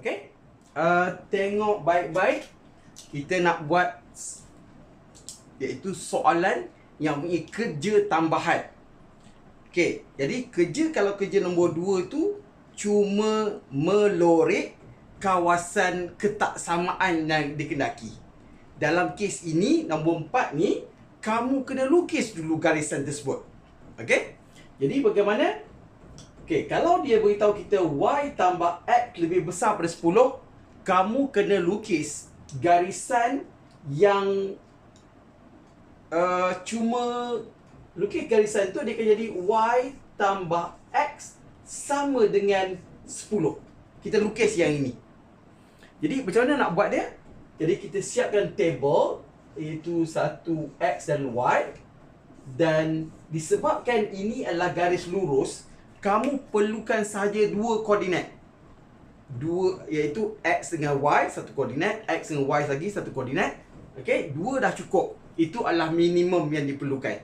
Okay? Uh, tengok baik-baik. Kita nak buat iaitu soalan yang punya kerja tambahan. Okay, jadi kerja kalau kerja nombor 2 tu cuma melorek kawasan ketaksamaan yang dikendaki. Dalam kes ini, nombor 4 ni, kamu kena lukis dulu garisan tersebut. Okay? Jadi bagaimana? Okay, kalau dia beritahu kita Y tambah X lebih besar daripada 10, kamu kena lukis garisan yang uh, cuma lukis garisan tu dia akan jadi Y tambah X sama dengan 10. Kita lukis yang ini. Jadi macam mana nak buat dia? Jadi kita siapkan table iaitu satu X dan Y dan disebabkan ini adalah garis lurus, kamu perlukan sahaja dua koordinat. Dua iaitu X dengan Y satu koordinat, X dengan Y lagi satu koordinat. Okey, dua dah cukup. Itu adalah minimum yang diperlukan.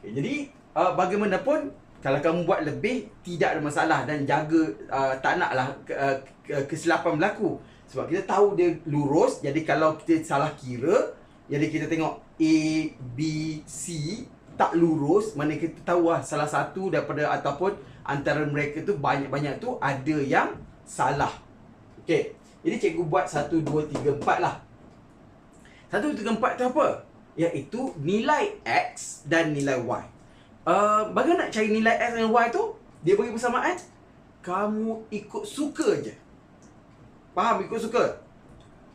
Okay, jadi uh, bagaimanapun kalau kamu buat lebih tidak ada masalah dan jaga uh, tak naklah uh, kesilapan berlaku sebab kita tahu dia lurus jadi kalau kita salah kira jadi kita tengok A B C tak lurus mana kita tahu lah salah satu daripada ataupun antara mereka tu banyak-banyak tu ada yang salah okey jadi cikgu buat 1 2 3 4 lah 1 2 3 4 tu apa iaitu nilai X dan nilai Y. Uh, bagaimana nak cari nilai X dan Y tu? Dia bagi persamaan. Kamu ikut suka je. Faham ikut suka?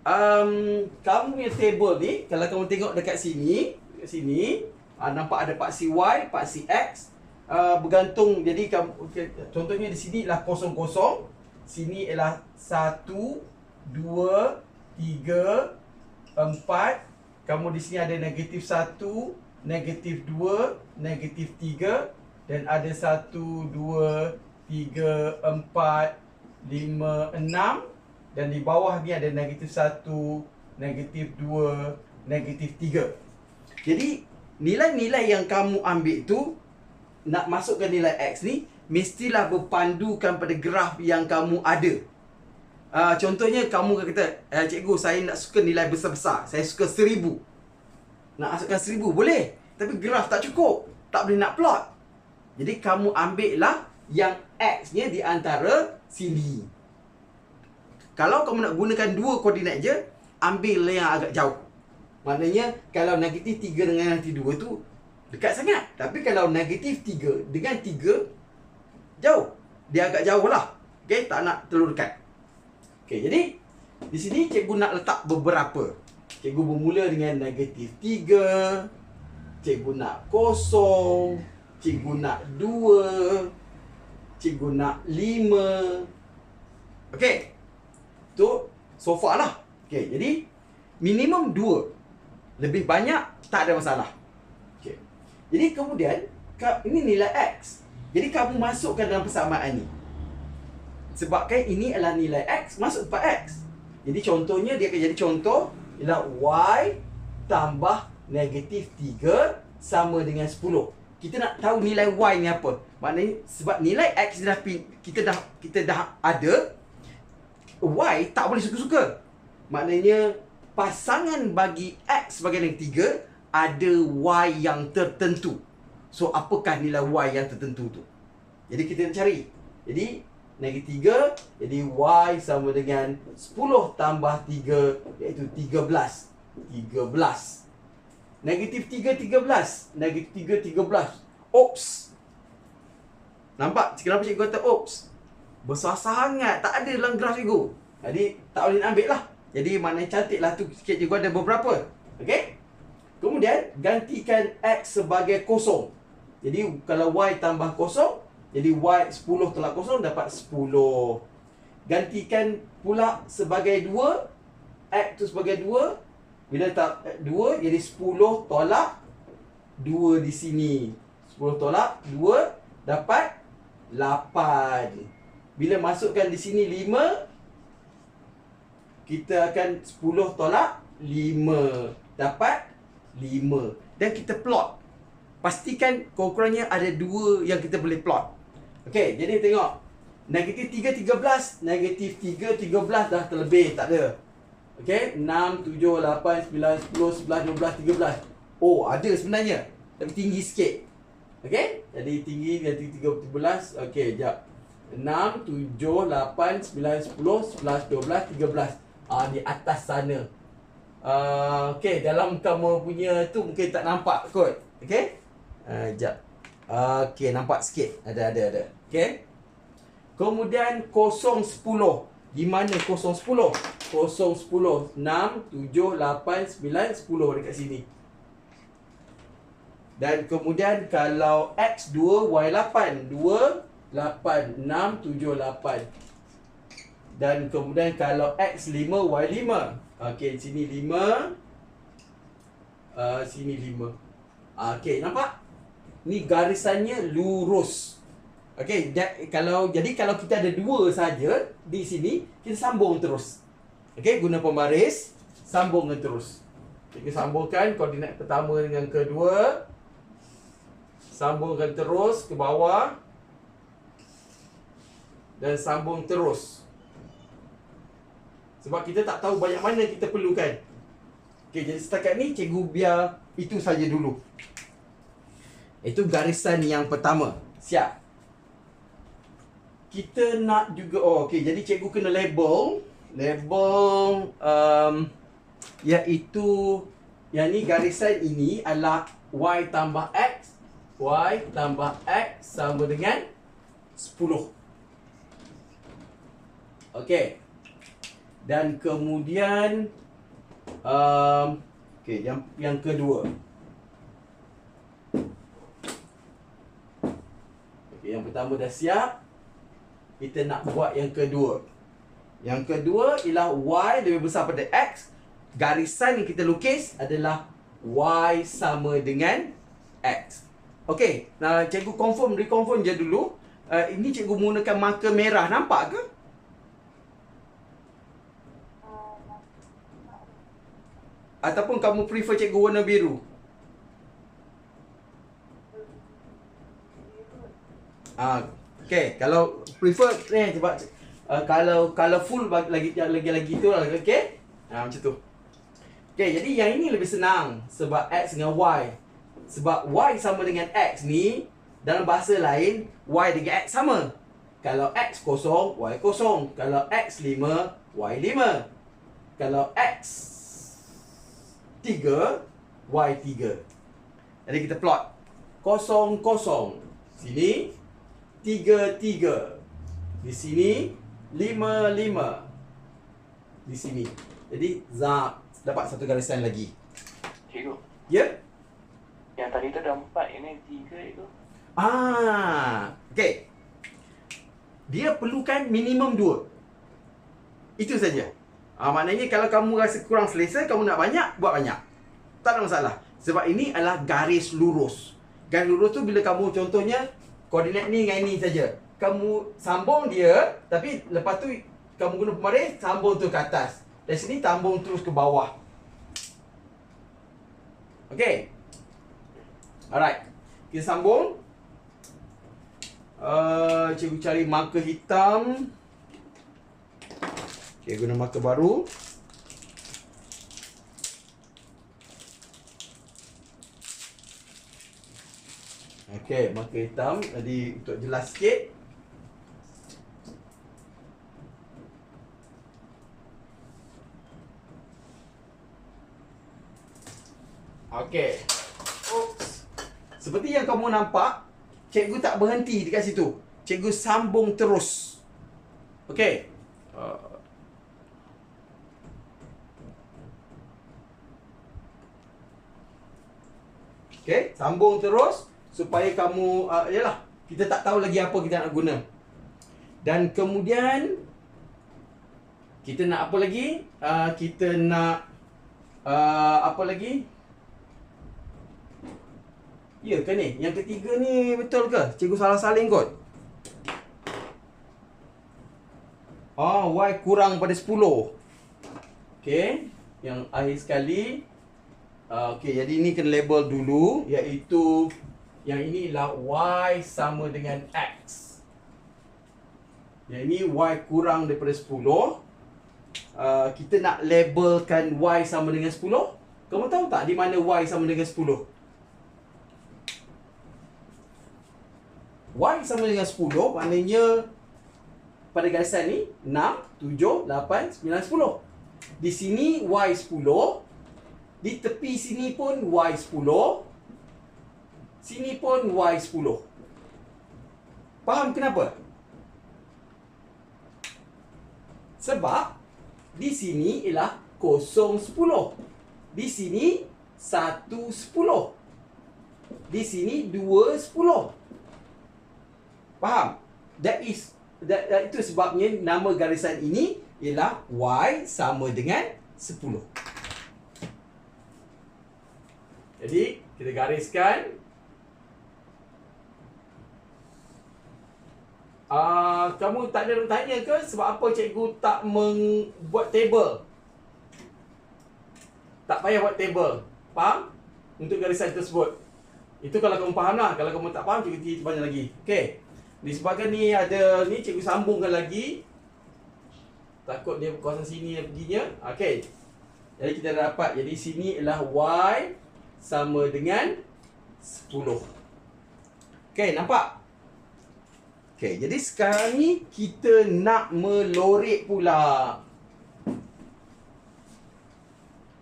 Um, kamu punya table ni, kalau kamu tengok dekat sini, dekat sini, uh, nampak ada paksi Y, paksi X. Uh, bergantung, jadi okay, contohnya di sini ialah kosong-kosong. Sini ialah satu, dua, tiga, empat, kamu di sini ada negatif 1, negatif 2, negatif 3 dan ada 1, 2, 3, 4, 5, 6 dan di bawah ni ada negatif 1, negatif 2, negatif 3. Jadi nilai-nilai yang kamu ambil tu nak masukkan nilai X ni mestilah berpandukan pada graf yang kamu ada. Uh, contohnya kamu kata, eh, cikgu saya nak suka nilai besar-besar. Saya suka seribu. Nak masukkan seribu, boleh. Tapi graf tak cukup. Tak boleh nak plot. Jadi kamu ambil lah yang X-nya di antara sini. Kalau kamu nak gunakan dua koordinat je, ambil yang agak jauh. Maknanya kalau negatif 3 dengan negatif 2 tu dekat sangat. Tapi kalau negatif 3 dengan 3, jauh. Dia agak jauh lah. Okay, tak nak terlalu dekat. Okey, jadi di sini cikgu nak letak beberapa. Cikgu bermula dengan negatif 3. Cikgu nak kosong. Cikgu nak 2. Cikgu nak 5. Okey. Tu so far lah. Okey, jadi minimum 2. Lebih banyak tak ada masalah. Okey. Jadi kemudian ini nilai X. Jadi kamu masukkan dalam persamaan ni. Sebabkan ini adalah nilai X masuk 4X. Jadi contohnya dia akan jadi contoh ialah Y tambah negatif 3 sama dengan 10. Kita nak tahu nilai Y ni apa. Maknanya sebab nilai X dah kita dah kita dah ada Y tak boleh suka-suka. Maknanya pasangan bagi X sebagai yang 3 ada Y yang tertentu. So apakah nilai Y yang tertentu tu? Jadi kita nak cari. Jadi negatif 3 jadi y sama dengan 10 tambah 3 iaitu 13 13 negatif 3 13 negatif 3 13 oops. Nampak? Kenapa cikgu kata oops? Besar sangat. Tak ada dalam graf cikgu. Jadi tak boleh nak ambil lah jadi maknanya cantik lah tu sikit cikgu ada beberapa ok kemudian gantikan x sebagai kosong jadi kalau y tambah kosong jadi Y 10 tolak kosong dapat 10. Gantikan pula sebagai 2. X tu sebagai 2. Bila tak 2 jadi 10 tolak 2 di sini. 10 tolak 2 dapat 8. Bila masukkan di sini 5 kita akan 10 tolak 5 dapat 5 dan kita plot pastikan kurang-kurangnya ada dua yang kita boleh plot Okey, jadi tengok. Negatif 3, 13. Negatif 3, 13 dah terlebih. Tak ada. Okey. 6, 7, 8, 9, 10, 11, 12, 13. Oh, ada sebenarnya. Tapi tinggi sikit. Okey. Jadi tinggi negatif 13. Okey, jap. 6, 7, 8, 9, 10, 11, 12, 13. Ah, di atas sana. Uh, Okey, dalam kamu punya tu mungkin tak nampak kot. Okey. Uh, jap. Uh, Okey, nampak sikit. Ada, ada, ada. Okey. Kemudian 0, 10. Di mana 0, 10? 0, 10. 6, 7, 8, 9, 10 dekat sini. Dan kemudian kalau X 2, Y 8. 2, 8, 6, 7, 8. Dan kemudian kalau X 5, Y 5. Okey, sini 5. Uh, sini 5. Okey, nampak? Ni garisannya lurus. Okey, kalau jadi kalau kita ada dua saja di sini, kita sambung terus. Okey, guna pembaris, sambungkan terus. Kita sambungkan koordinat pertama dengan kedua. Sambungkan terus ke bawah. Dan sambung terus. Sebab kita tak tahu banyak mana kita perlukan. Okey, jadi setakat ni cikgu biar itu saja dulu. Itu garisan yang pertama. Siap. Kita nak juga oh okey jadi cikgu kena label label um, iaitu yang ni garisan ini adalah y tambah x y tambah x sama dengan 10. Okey. Dan kemudian um, okey yang yang kedua. Okey yang pertama dah siap. Kita nak buat yang kedua. Yang kedua ialah y lebih besar pada x. Garisan yang kita lukis adalah y sama dengan x. Okey, nah cikgu confirm reconfirm je dulu. Uh, ini cikgu menggunakan marker merah, nampak ke? Ataupun kamu prefer cikgu warna biru? Ah, okay. Kalau prefer ni sebab uh, kalau full lagi lagi lagi tu lah, okay? Ah, macam tu. Okay, jadi yang ini lebih senang sebab x dengan y sebab Y sama dengan X ni Dalam bahasa lain Y dengan X sama Kalau X kosong Y kosong Kalau X lima Y lima Kalau X tiga Y tiga Jadi kita plot Kosong kosong Sini Tiga tiga Di sini Lima lima Di sini Jadi Zap Dapat satu garisan lagi Cikgu Ya? Yeah? Yang tadi tu ada empat, ini tiga itu. Ah, okay. Dia perlukan minimum dua. Itu saja. Ah, maknanya kalau kamu rasa kurang selesa, kamu nak banyak, buat banyak. Tak ada masalah. Sebab ini adalah garis lurus. Garis lurus tu bila kamu contohnya, koordinat ni dengan ini saja. Kamu sambung dia, tapi lepas tu kamu guna pemaris, sambung tu ke atas. Dari sini sambung terus ke bawah. Okay. Alright. Kita sambung. Uh, cikgu cari marker hitam. Okay, guna marker baru. Okay, marker hitam. Jadi, untuk jelas sikit. Okay. Oops. Seperti yang kamu nampak, cikgu tak berhenti dekat situ. Cikgu sambung terus. Okey. Uh. Okey, sambung terus supaya kamu uh, yalah, kita tak tahu lagi apa kita nak guna. Dan kemudian kita nak apa lagi? Uh, kita nak uh, apa lagi? Ya ke ni? Yang ketiga ni betul ke? Cikgu salah salin kot. Oh, Y kurang pada 10. Okey. Yang akhir sekali. Uh, Okey, jadi ini kena label dulu. Iaitu, yang ini inilah Y sama dengan X. Yang ini Y kurang daripada 10. Uh, kita nak labelkan Y sama dengan 10. Kamu tahu tak di mana Y sama dengan 10? Y sama dengan 10 maknanya pada garisan ni 6, 7, 8, 9, 10. Di sini Y 10. Di tepi sini pun Y 10. Sini pun Y 10. Faham kenapa? Sebab di sini ialah kosong 10. Di sini satu 10. Di sini dua 10. Faham? That is that, that itu sebabnya nama garisan ini ialah y sama dengan 10. Jadi kita gariskan uh, kamu tak ada tanya ke sebab apa cikgu tak membuat table? Tak payah buat table. Faham? Untuk garisan tersebut. Itu kalau kamu faham lah. Kalau kamu tak faham, cikgu cerita banyak lagi. Okey. Disebabkan ni ada ni cikgu sambungkan lagi. Takut dia kawasan sini dia perginya. Okey. Jadi kita dapat. Jadi sini ialah Y sama dengan 10. Okey, nampak? Okay, jadi sekarang ni kita nak melorek pula.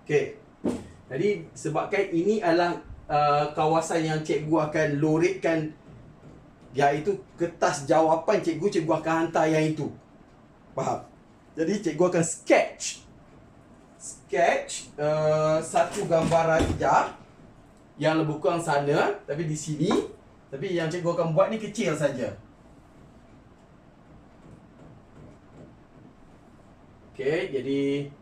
Okay. Jadi sebabkan ini adalah uh, kawasan yang cikgu akan lorekkan iaitu kertas jawapan cikgu, cikgu akan hantar yang itu. Faham? Jadi cikgu akan sketch sketch uh, satu gambaran hijab yang lebih kurang sana tapi di sini tapi yang cikgu akan buat ni kecil saja. Okay, jadi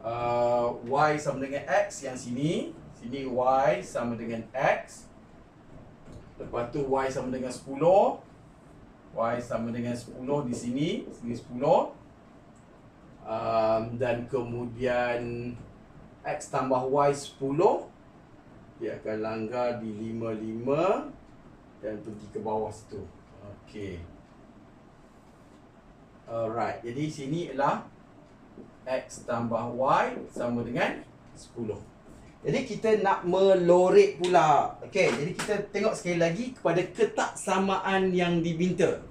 uh, Y sama dengan X yang sini Sini Y sama dengan X Lepas tu Y sama dengan 10 Y sama dengan 10 di sini Sini 10 um, Dan kemudian X tambah Y 10 Dia akan langgar di 55 Dan pergi ke bawah situ. Okay Alright, jadi sini ialah X tambah Y sama dengan 10 Jadi kita nak melorek pula. Okey, jadi kita tengok sekali lagi kepada ketaksamaan yang diminta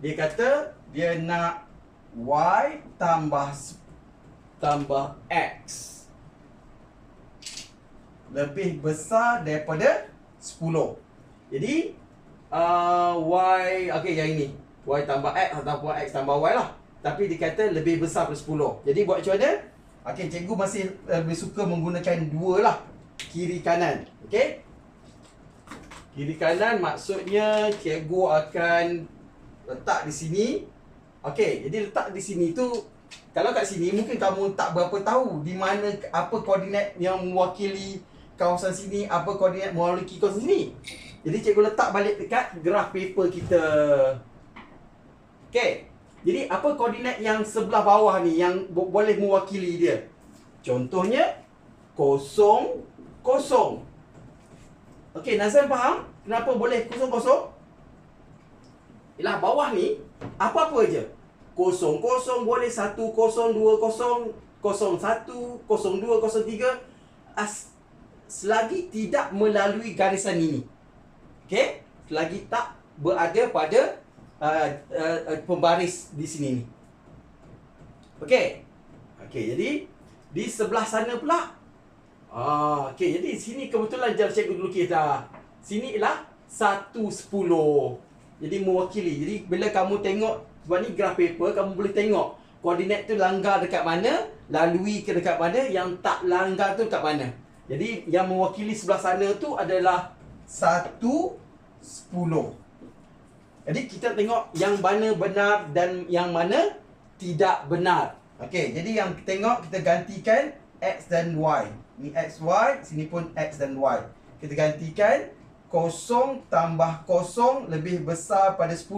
Dia kata dia nak Y tambah tambah X Lebih besar daripada 10 Jadi uh, Y, okey yang ini Y tambah X ataupun X tambah Y lah tapi dikata lebih besar daripada 10. Jadi buat macam mana? Okey, cikgu masih uh, lebih suka menggunakan dua lah. Kiri kanan. Okey? Kiri kanan maksudnya cikgu akan letak di sini. Okey, jadi letak di sini tu kalau kat sini mungkin kamu tak berapa tahu di mana apa koordinat yang mewakili kawasan sini, apa koordinat mewakili kawasan sini. Jadi cikgu letak balik dekat graf paper kita. Okey. Jadi apa koordinat yang sebelah bawah ni yang bo- boleh mewakili dia? Contohnya kosong kosong. Okey, Nazan faham kenapa boleh kosong kosong? Ialah bawah ni apa-apa je. Kosong kosong boleh satu kosong dua kosong kosong satu kosong dua kosong tiga selagi tidak melalui garisan ini. Okey? Selagi tak berada pada uh, uh, uh, pembaris di sini ni. Okey. Okey, jadi di sebelah sana pula. Ah, okey, jadi sini kebetulan jar cikgu dulu kita. Sini ialah 110. Jadi mewakili. Jadi bila kamu tengok sebab ni graph paper, kamu boleh tengok koordinat tu langgar dekat mana, lalui ke dekat mana, yang tak langgar tu dekat mana. Jadi yang mewakili sebelah sana tu adalah 110. Jadi kita tengok yang mana benar dan yang mana tidak benar. Okey, jadi yang tengok kita gantikan x dan y. Ni x y, sini pun x dan y. Kita gantikan kosong tambah kosong lebih besar pada 10.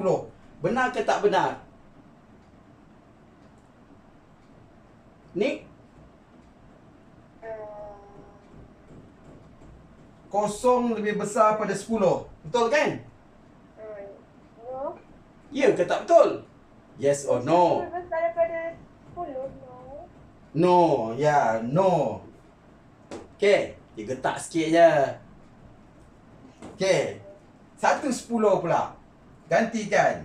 Benar ke tak benar? Ni kosong lebih besar pada 10. Betul kan? Ya ke tak betul? Yes or no? Lebih besar daripada 10, no. No, ya, yeah, no. Okay, dia getak sikit je. Okay, satu sepuluh pula. Gantikan.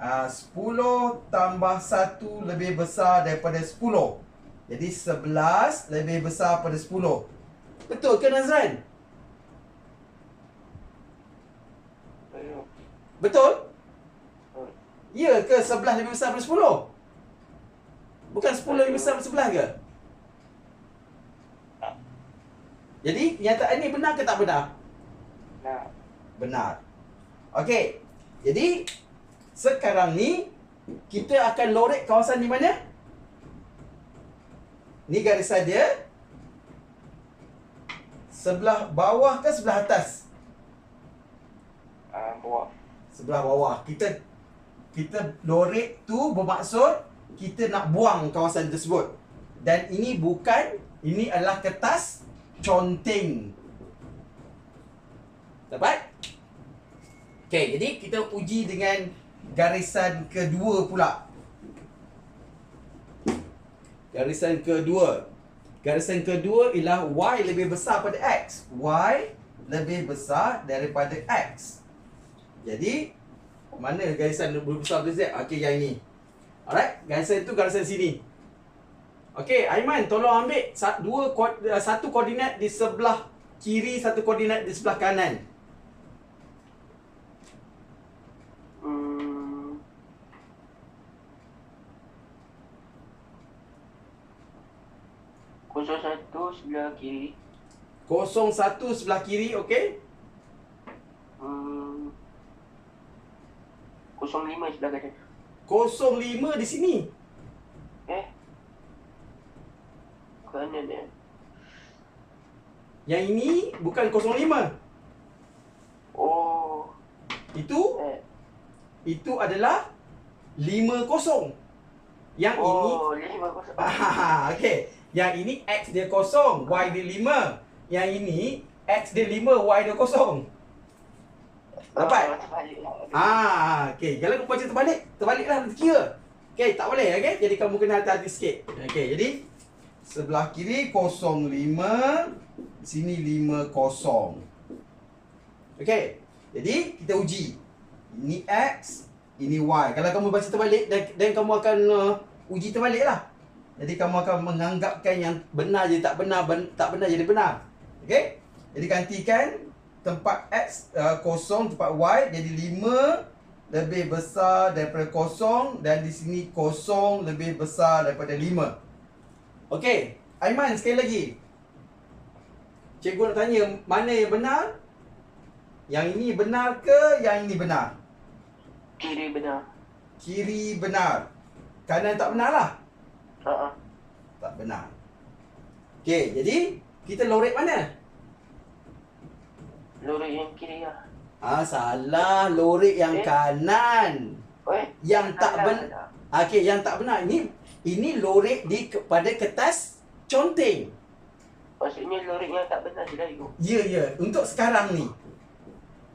Ah, sepuluh tambah satu lebih besar daripada sepuluh. Jadi sebelas lebih besar daripada sepuluh. Betul ke Nazran? Betul? Ya ke sebelas lebih besar daripada sepuluh? Bukan sepuluh lebih besar daripada sebelas ke? Jadi, kenyataan ni benar ke tak benar? Nah, Benar. Okey. Jadi, sekarang ni, kita akan lorek kawasan di mana? Ni garisan dia. Sebelah bawah ke sebelah atas? Ah, bawah. Sebelah bawah. Kita kita lorek tu bermaksud kita nak buang kawasan tersebut. Dan ini bukan, ini adalah kertas conteng. Dapat? Okey, jadi kita uji dengan garisan kedua pula. Garisan kedua. Garisan kedua ialah Y lebih besar pada X. Y lebih besar daripada X. Jadi, mana garisan besar daripada Z? Okey, yang ini. Alright, garisan itu garisan sini. Okey, Aiman tolong ambil dua uh, satu koordinat di sebelah kiri, satu koordinat di sebelah kanan. Hmm. Kosong satu sebelah kiri. 01 sebelah kiri, okey? Hmm. Kosong lima sebelah kanan. 05 di sini. Eh? Kanan eh? Yang ini bukan 05. Oh. Itu Eh. itu adalah 50. Yang ini Oh, lima kosong. Ah, okey. Yang ini X dia kosong, Y dia 5. Yang ini X dia 5, Y dia kosong. Dapat? Lah. Ah, okey. Kalau kau baca terbalik, terbaliklah nanti kira. Okey, tak boleh, okey? Jadi kamu kena hati-hati sikit. Okey, jadi sebelah kiri 05, sini 50. Okey. Jadi kita uji. Ini X, ini Y. Kalau kamu baca terbalik dan, dan kamu akan uh, uji terbalik lah. Jadi kamu akan menganggapkan yang benar je tak benar, ben, tak benar jadi benar. Okey? Jadi gantikan tempat X uh, kosong, tempat Y jadi 5 lebih besar daripada kosong dan di sini kosong lebih besar daripada 5. Okey, Aiman sekali lagi. Cikgu nak tanya mana yang benar? Yang ini benar ke yang ini benar? Kiri benar. Kiri benar. Kanan tak benar lah. Ah. Tak benar. Okey, jadi kita lorek mana? Lorek yang kiri lah. Ah salah, lorek yang Eh? kanan. Eh? Yang tak Salah, ben salah. Okey, yang tak benar ini ini lorek di kepada kertas conteng. Maksudnya lorek yang tak benar sudah itu. Ya, ya. Untuk sekarang ni.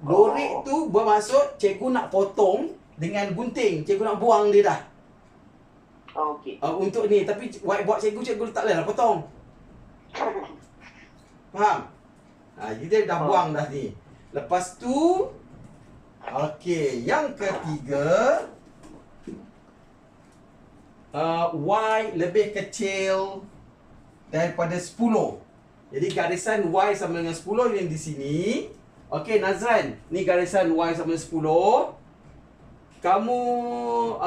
Lorek Oh. tu bermaksud cikgu nak potong dengan gunting. Cikgu nak buang dia dah. Oh, okey. Uh, untuk ni. Tapi whiteboard cikgu, cikgu tak lah potong. Faham? Ha, kita dah Oh. buang dah ni. Lepas tu, okey, yang ketiga, uh, Y lebih kecil daripada 10. Jadi garisan Y sama dengan 10 yang di sini. Okey, Nazran, ni garisan Y sama dengan 10. Kamu,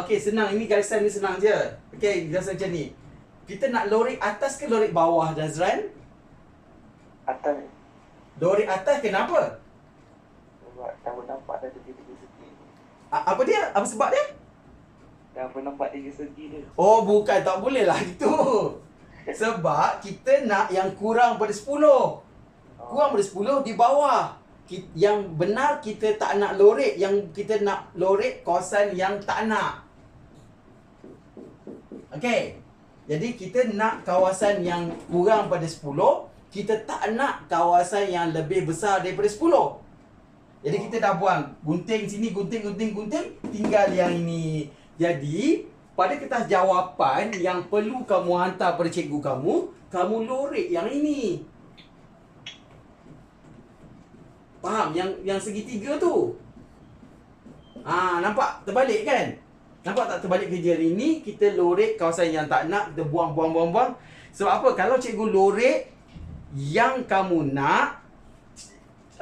okey senang, ini garisan ni senang je. Okey, garisan macam ni. Kita nak lorek atas ke lorek bawah, Nazran? Atas. Lorek atas kenapa? Sebab dah pun nampak dah tiga-tiga segi. A- apa dia? Apa sebab dia? Dah pun nampak tiga segi dia. Oh, bukan. Tak boleh lah itu. Sebab kita nak yang kurang pada 10. Kurang pada 10 di bawah. Yang benar kita tak nak lorek. Yang kita nak lorek kawasan yang tak nak. Okey. Jadi kita nak kawasan yang kurang pada 10. Kita tak nak kawasan yang lebih besar daripada 10. Jadi kita dah buang gunting sini, gunting, gunting, gunting. Tinggal yang ini. Jadi, pada kertas jawapan yang perlu kamu hantar pada cikgu kamu, kamu lorek yang ini. Faham? Yang yang segitiga tu. Ah, nampak terbalik kan? Nampak tak terbalik kerja hari ni kita lorek kawasan yang tak nak kita buang buang buang buang. Sebab apa? Kalau cikgu lorek yang kamu nak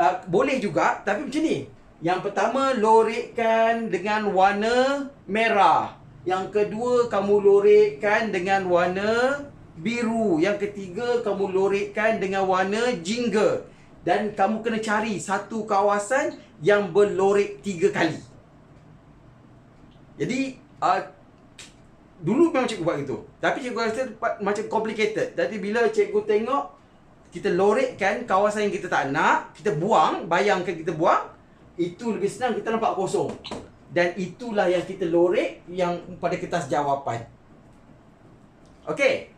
uh, boleh juga tapi macam ni. Yang pertama lorekkan dengan warna merah. Yang kedua kamu lorekkan dengan warna biru. Yang ketiga kamu lorekkan dengan warna jingga. Dan kamu kena cari satu kawasan yang berlorek tiga kali. Jadi uh, dulu memang cikgu buat gitu. Tapi cikgu rasa macam complicated. Jadi bila cikgu tengok kita lorekkan kawasan yang kita tak nak, kita buang, bayangkan kita buang, itu lebih senang kita nampak kosong. Dan itulah yang kita lorek yang pada kertas jawapan. Okey.